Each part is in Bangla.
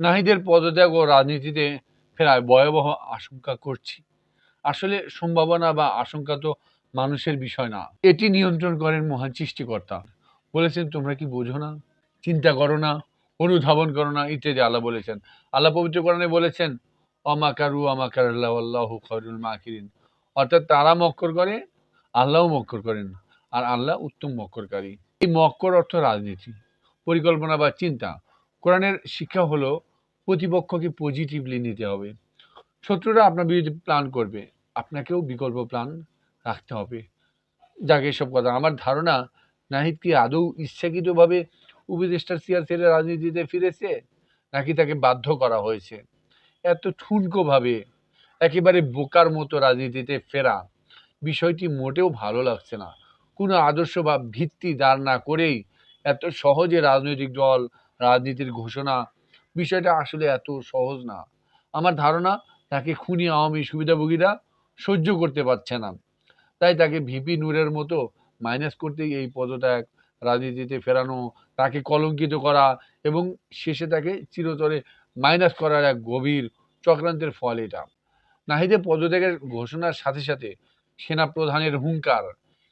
নাহিদের পদত্যাগ ও রাজনীতিতে ফেরায় ভয়াবহ আশঙ্কা করছি। আসলে সম্ভাবনা বা আশঙ্কা তো মানুষের বিষয় না। এটি নিয়ন্ত্রণ করেন মহান সৃষ্টিকর্তা। বলেছেন, তোমরা কি বোঝো না? চিন্তা করো না, অনুধাবন করো না, ইত্যাদি আল্লাহ বলেছেন। আল্লাহ পবিত্র বলেছেন, অমাকারু অমাকার আল্লাহ আল্লাহ খরুল মাকিরিন। অর্থাৎ তারা মক্কর করে, আল্লাহও মক্কর করেন। আর আল্লাহ উত্তম মক্করকারী। এই মক্কর অর্থ রাজনীতি, পরিকল্পনা বা চিন্তা। কোরআনের শিক্ষা হলো প্রতিপক্ষকে পজিটিভলি নিতে হবে। শত্রুরা আপনার বিরুদ্ধে প্ল্যান করবে। আপনাকেও বিকল্প প্ল্যান রাখতে হবে। যাকে, এসব কথা। আমার ধারণা, নাহিদ কি আদৌ ইচ্ছাকৃতভাবে উপদেষ্টার চেয়ার ছেড়ে রাজনীতিতে ফিরেছে? নাকি তাকে বাধ্য করা হয়েছে? এত ঠুনকোভাবে, একেবারে বোকার মতো রাজনীতিতে ফেরা, বিষয়টি মোটেও ভালো লাগছে না। কোনো আদর্শ বা ভিত্তি দাঁড় না করেই এত সহজে রাজনৈতিক দল, রাজনীতির ঘোষণা বিষয়টা আসলে এত সহজ না। আমার ধারণা, তাকে খুনি আওয়ামী সুবিধাভোগীরা সহ্য করতে পারছে না। তাই তাকে ভিপি নূরের মতো মাইনাস করতেই এই পদত্যাগ, রাজনীতিতে ফেরানো, তাকে কলঙ্কিত করা এবং শেষে তাকে চিরতরে মাইনাস করার এক গভীর চক্রান্তের ফল এটা। নাহিদের পদত্যাগের ঘোষণার সাথে সাথে সেনা প্রধানের হুঙ্কার,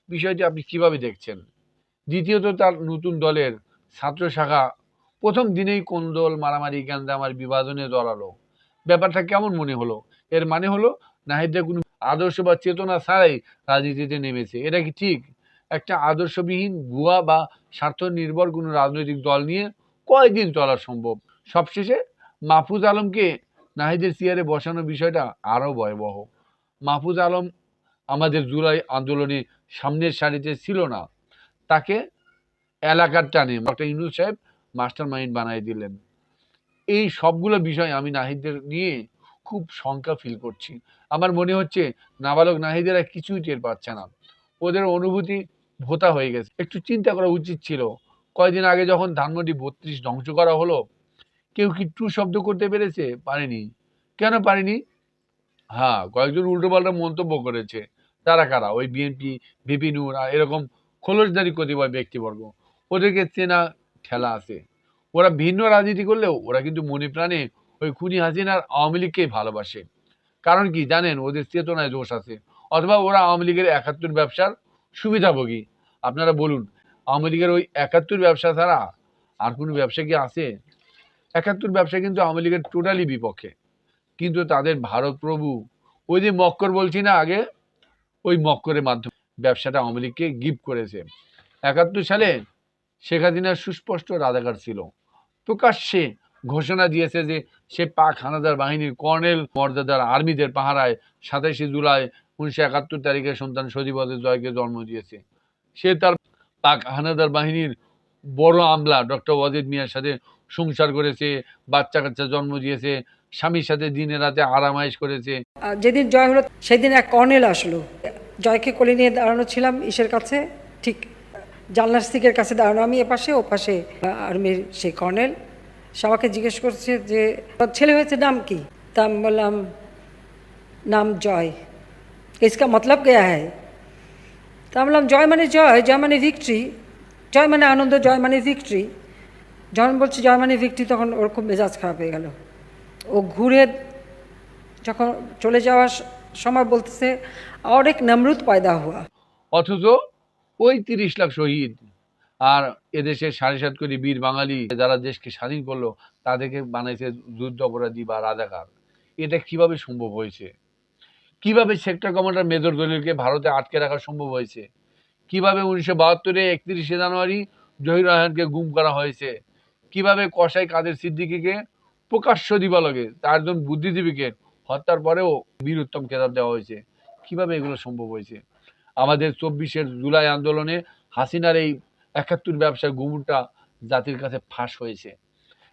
বিষয়টি আপনি কীভাবে দেখছেন? দ্বিতীয়ত তার নতুন দলের ছাত্র শাখা প্রথম দিনেই কোন্দল মারামারি গ্যান্দামার বিভাজনে জড়ালো? ব্যাপারটা কেমন মনে হলো? এর মানে হলো নাহিদরা কোনো আদর্শ বা চেতনা ছাড়াই রাজনীতিতে নেমেছে। এটা কি ঠিক? একটা আদর্শবিহীন ভুয়া বা স্বার্থ নির্ভর কোনো রাজনৈতিক দল নিয়ে কয়দিন চলা সম্ভব? সবশেষে মাহফুজ আলমকে নাহিদের চেয়ারে বসানোর বিষয়টা আরও ভয়াবহ। মাহফুজ আলম আমাদের জুলাই আন্দোলনে সামনের সারিতে ছিল না। তাকে এলাকার টানে। ডক্টর ইনুল সাহেব মাস্টার মাইন্ড বানিয়ে দিলেন। এই সবগুলো বিষয় আমি নাহিদদের নিয়ে খুব শঙ্কা ফিল করছি। আমার মনে হচ্ছে নাবালক নাহিদেরা কিছুই টের পাচ্ছে না। ওদের অনুভূতি ভোতা হয়ে গেছে। একটু চিন্তা করা উচিত ছিল। কয়েকদিন আগে যখন ধানমন্ডি বত্রিশ ধ্বংস করা হলো, কেউ কি টু শব্দ করতে পেরেছে? পারেনি। কেন পারেনি? হ্যাঁ কয়েকজন উল্টোপাল্টা মন্তব্য করেছে। তারা কারা? ওই বিএনপি বিপিনুর এরকম খোলসদারি কতিপয় ব্যক্তিবর্গ। ওদেরকে চেনা ঠেলা আছে। ওরা ভিন্ন রাজনীতি করলেও ওরা কিন্তু মনে প্রাণে ওই খুনি হাসিনার আওয়ামী লীগকেই ভালোবাসে। কারণ কি জানেন? ওদের চেতনায় দোষ আছে। অথবা ওরা আওয়ামী লীগের একাত্তর ব্যবসার সুবিধাভোগী। আপনারা বলুন, আওয়ামী লীগের ওই একাত্তর ব্যবসা ছাড়া আর কোনো ব্যবসা কি আছে? একাত্তর ব্যবসা কিন্তু আওয়ামী লীগের টোটালি বিপক্ষে। কিন্তু তাদের ভারত প্রভু, ওই যে মক্কর বলছি না আগে? ওই মক্করের মাধ্যমে ব্যবসাটা আওয়ামী লীগকে গিফট করেছে। একাত্তর সালে শেখ হাসিনার সুস্পষ্ট রাজাকার ছিল। প্রকাশ্যে ঘোষণা দিয়েছে যে সে পাক হানাদার বাহিনীর কর্নেল মর্যাদার আর্মিদের পাহারায় সাতাশে জুলাই উনিশশো একাত্তর তারিখে সন্তান সজীবদের জয়কে জন্ম দিয়েছে। সে তার পাক হানাদার বাহিনীর বড় আমলা ডক্টর ওয়াজিদ মিয়ার সাথে সংসার করেছে বাচ্চা কাচ্চা জন্ম দিয়েছে, স্বামীর সাথে দিনে রাতে আরামাইশ করেছে। যেদিন জয় হলো, সেদিন এক কর্নেল আসলো। জয়কে কোলে নিয়ে দাঁড়ানো ছিলাম ইসের কাছে, ঠিক জানলার স্টিকের কাছে দাঁড়ানো আমি এপাশে ও পাশে আর্মির সেই কর্নেল সে আমাকে জিজ্ঞেস করছে যে তোর ছেলে হয়েছে নাম কি তা আমি বললাম নাম জয় इसका मतलब क्या है তা আমি বললাম জয় মানে জয় জয় মানে ভিক্টরি জয় মানে আনন্দ জয় মানে ভিক্টরি যখন বলছি জয় মানে ভিক্টরি তখন ওর খুব মেজাজ খারাপ হয়ে গেল ও ঘুরে যখন চলে যাওয়ার স- সময় বলতেছে और एक नमरूद पैदा हुआ অথচ ওই তিরিশ লাখ শহীদ। আর এদেশের সাড়ে সাত কোটি বীর বাঙালি যারা দেশকে স্বাধীন করল, তাদেরকে বানাইছে যুদ্ধ অপরাধী বা রাজাকার। এটা কীভাবে সম্ভব হয়েছে? কীভাবে সেক্টর কমান্ডার মেজর দলিলকে ভারতে আটকে রাখা সম্ভব হয়েছে? কীভাবে উনিশশো বাহাত্তরে একত্রিশে জানুয়ারি জহির রায়হানকে গুম করা হয়েছে? কীভাবে কসাই কাদের সিদ্দিকিকে, প্রকাশ্য দিবালকে চারজন বুদ্ধিজীবীকে হত্যার পরেও বীর উত্তম খেতাব দেওয়া হয়েছে? কীভাবে এগুলো সম্ভব হয়েছে? আমাদের চব্বিশের জুলাই আন্দোলনে হাসিনার এই একাত্তর ব্যবসার গুমুরটা জাতির কাছে ফাঁস হয়েছে।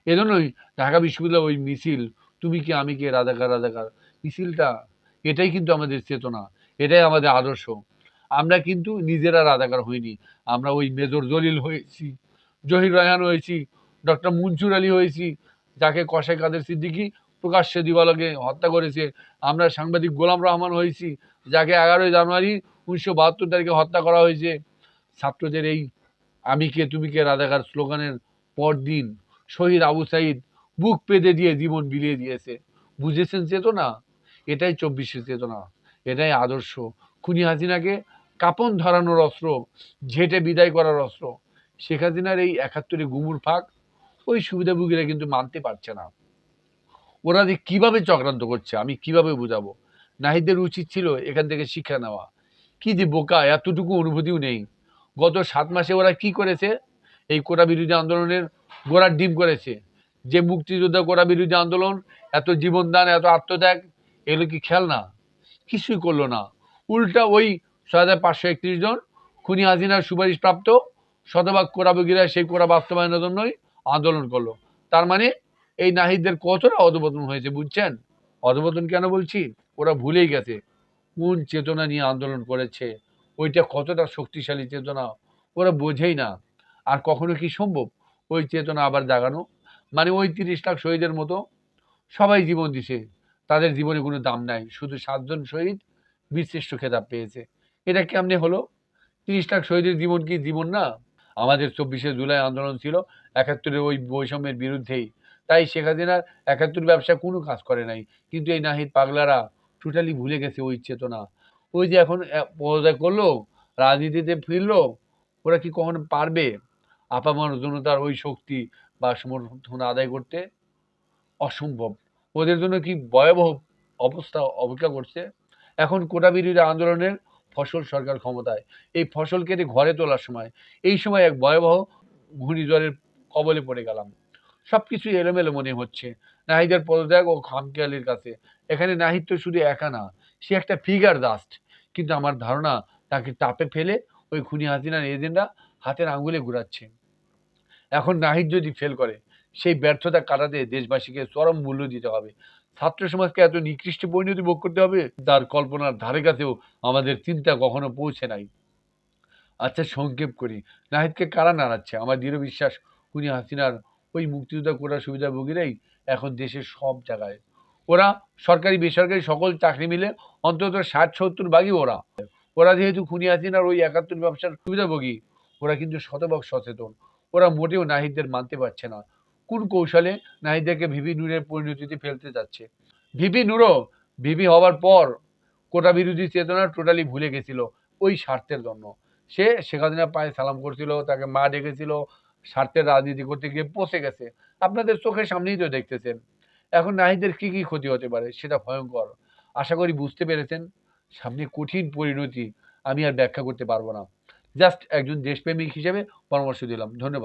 এজন্যই ঢাকা বিশ্ববিদ্যালয় ওই মিছিল, তুমি কি, আমি কে, রাজাকার রাধাকার মিছিলটা, এটাই কিন্তু আমাদের চেতনা, এটাই আমাদের আদর্শ। আমরা কিন্তু নিজেরা রাধাকার হইনি, আমরা ওই মেজর জলিল হয়েছি, জহির রায়হান হয়েছি, ডক্টর মনসুর আলী হয়েছি, যাকে কসাই কাদের সিদ্দিকি প্রকাশ্যে দিবালকে হত্যা করেছে, আমরা সাংবাদিক গোলাম রহমান হয়েছি যাকে এগারোই জানুয়ারি উনিশশো বাহাত্তর তারিখে হত্যা করা হয়েছে। ছাত্রদের এই আমি কে, তুমি কে রাজাকার স্লোগানের পরদিন শহীদ আবু সাইদ বুক পেতে দিয়ে জীবন বিলিয়ে দিয়েছে। বুঝেছেন চেতনা? এটাই চব্বিশের চেতনা। এটাই আদর্শ। খুনি হাসিনাকে কাপন ধরানোর অস্ত্র, ঝেঁটে বিদায় করার অস্ত্র। শেখ হাসিনার এই একাত্তরে গুমুর ফাঁক ওই সুবিধাভোগীরা কিন্তু মানতে পারছে না। ওরা যে কীভাবে চক্রান্ত করছে, আমি কীভাবে বুঝাবো? নাহিদের উচিত ছিল এখান থেকে শিক্ষা নেওয়া। কি যে বোকা, এতটুকু অনুভূতিও নেই। গত সাত মাসে ওরা কি করেছে? এই কোটা বিরোধী আন্দোলনের গোড়ার ডিম করেছে। যে মুক্তিযোদ্ধা কোটা বিরোধী আন্দোলন, এত জীবনদান, এত আত্মত্যাগ, এগুলো কি খেয়াল না কিছুই করল না। উল্টা ওই ছয় হাজার পাঁচশো একত্রিশ জন খুনি হাসিনার সুপারিশ প্রাপ্ত শতভাগ কোরাবগিরা সেই কোরা বাস্তবায়নের জন্যই আন্দোলন করল। তার মানে এই নাহিদদের কতটা অধপতন হয়েছে, বুঝছেন? অধপতন কেন বলছি? ওরা ভুলেই গেছে। কোন চেতনা নিয়ে আন্দোলন করেছে? ওইটা কতটা শক্তিশালী চেতনা? ওরা বোঝেই না। আর কখনো কি সম্ভব? ওই চেতনা আবার জাগানো? মানে ওই তিরিশ লাখ শহীদের মতো? সবাই জীবন দিছে। তাদের জীবনে কোনো দাম নাই। শুধু সাতজন শহীদ বীরশ্রেষ্ঠ খেতাব পেয়েছে। এটা কেমনে হলো? তিরিশ লাখ শহীদের জীবন কি জীবন না? আমাদের চব্বিশে জুলাই আন্দোলন ছিল, একাত্তরের ওই বৈষম্যের বিরুদ্ধেই। তাই শেখ হাসিনার একাত্তর ব্যবসা কোনো কাজ করে নাই। কিন্তু এই নাহিদ পাগলারা টোটালি ভুলে গেছে ওই চেতনা। ওই যে এখন পদত্যাগ করল, রাজনীতিতে ফিরলো, ওরা কি কখনো পারবে? আপামর জনতার ওই শক্তি বা সমর্থন আদায় করতে? অসম্ভব। ওদের জন্য কি ভয়াবহ অবস্থা অপেক্ষা করছে? এখন কোটা বিরোধী আন্দোলনের ফসল সরকার ক্ষমতায়। এই ফসল কেটে ঘরে তোলার সময়। এই সময় এক ভয়াবহ ঘূর্ণিঝড়ের কবলে পড়ে গেলাম। সব কিছু এলোমেলো মনে হচ্ছে। নাহিদের পদত্যাগ ও খামখেয়ালির কাছে। এখানে নাহিদ তো শুধু একা না, সে একটা ফিগার জাস্ট কিন্তু আমার ধারণা, তাকে চাপে ফেলে ওই খুনি হাসিনার এজেন্ডা হাতের আঙ্গুলে ঘুরাচ্ছে। এখন নাহিদ যদি ফেল করে, সেই ব্যর্থতা কাটাতে দেশবাসীকে চরম মূল্য দিতে হবে। ছাত্র সমাজকে এত নিকৃষ্ট পরিণতি ভোগ করতে হবে, তার কল্পনার ধারে কাছেও আমাদের চিন্তা কখনো পৌঁছে নাই। আচ্ছা সংক্ষেপ করি। নাহিদকে কারা নাড়াচ্ছে? আমার দৃঢ় বিশ্বাস, খুনি হাসিনার ওই মুক্তিযোদ্ধা কোটার সুবিধাভোগীরাই এখন দেশের সব জায়গায়। ওরা সরকারি, বেসরকারি সকল চাকরি মিলে অন্তত ষাট, সত্তর ভাগই ওরা। ওরা যেহেতু খুনি হাসিনার ওই একাত্তর ব্যবসার সুবিধাভোগী, ওরা কিন্তু শতভাগ সচেতন। ওরা মোটেও নাহিদদের মানতে পারছে না। কোন কৌশলে নাহিদদেরকে ভিভি নূরের পরিণতিতে ফেলতে যাচ্ছে? ভিভি নূরও ভিভি হওয়ার পর কোটা বিরোধী চেতনা টোটালি ভুলে গেছিল ওই স্বার্থের জন্য। সে শেখ হাসিনার পায়ে সালাম করছিল, তাকে মা ডেকেছিল স্বার্থের রাজনীতি করতে গিয়ে পচে গেছে। আপনাদের চোখের সামনেই তো দেখতেছেন। এখন নারীদের কি কি ক্ষতি হতে পারে সেটা ভয়ঙ্কর। আশা করি বুঝতে পেরেছেন। সামনে কঠিন পরিণতি আমি আর ব্যাখ্যা করতে পারব না। জাস্ট একজন দেশপ্রেমিক হিসেবে পরামর্শ দিলাম। ধন্যবাদ।